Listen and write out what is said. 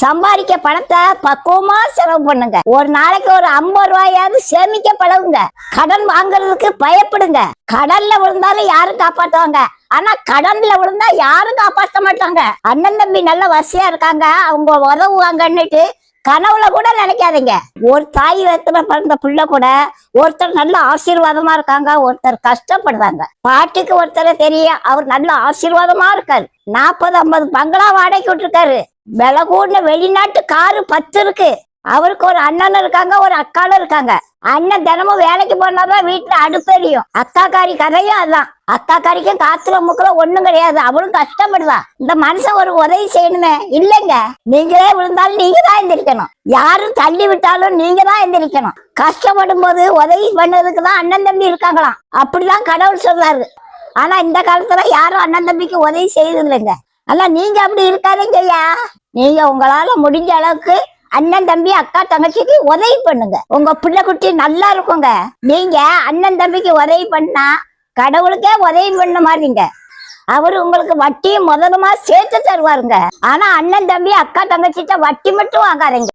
சம்பாதிக்க பணத்தை பக்குவமா செலவு பண்ணுங்க. ஒரு நாளைக்கு ஒரு ஐம்பது ரூபாயாவது சேமிக்க பழகுங்க. கடன் வாங்குறதுக்கு பயப்படுங்க. கடல்ல விழுந்தாலும் யாரும் காப்பாற்றுவாங்க ஆனா கடன்ல விழுந்தா யாரும் காப்பாற்ற மாட்டாங்க. அண்ணன் தம்பி நல்ல வசதியா இருக்காங்க. அவங்க உதவுவாங்கன்னுட்டு கனவுல கூட நினைக்காதீங்க. ஒரு தாய் வயத்துல பிறந்த பிள்ளை கூட ஒருத்தர் நல்ல ஆசீர்வாதமா இருக்காங்க. ஒருத்தர் கஷ்டப்படுறாங்க. பாட்டுக்கு ஒருத்தர் தெரியும் அவர் நல்ல ஆசீர்வாதமா இருக்காரு. நாற்பது ஐம்பது பங்களா வாடகை விட்டுருக்காரு. விலை கூடின வெளிநாட்டு காரு பத்து இருக்கு. அவருக்கு ஒரு அண்ணன் இருக்காங்க ஒரு அக்காலும் இருக்காங்க. அண்ணன் தினமும் வேலைக்கு போனாதான் வீட்டுல அடுப்பெரியும் அக்காக்காரி கதையும் அதான். அக்காக்காரிக்கும் காத்துல முக்கல ஒண்ணும் கிடையாது. அவளும் கஷ்டப்படுதா இந்த மனுஷன் ஒரு உதவி செய்யணுமே. இல்லைங்க. நீங்களே விழுந்தாலும் நீங்க தான் எந்திரிக்கணும். யாரும் தள்ளி விட்டாலும் நீங்க தான் எந்திரிக்கணும். கஷ்டப்படும் போது உதவி பண்ணதுக்கு தான் அண்ணன் தம்பி இருக்காங்களாம். அப்படிதான் கடவுள் சொல்றாரு. ஆனா இந்த காலத்துல யாரும் அண்ணன் தம்பிக்கு உதவி செய்யறது இல்லைங்க ஆனா நீங்க அப்படி இருக்காதீங்க ஐயா. நீங்க உங்களால முடிஞ்ச அளவுக்கு அண்ணன் தம்பி அக்கா தங்கச்சிக்கு உதவி பண்ணுங்க. உங்க பிள்ளை குட்டி நல்லா இருக்குங்க. நீங்க அண்ணன் தம்பிக்கு உதவி பண்ணா கடவுளுக்கே உதவி பண்ண மாதிரிங்க அவர் உங்களுக்கு வட்டியும் முதலுமா சேர்த்து தருவாருங்க. ஆனா அண்ணன் தம்பி அக்கா தங்கச்சிட்ட வட்டி மட்டும் வாங்காதீங்க.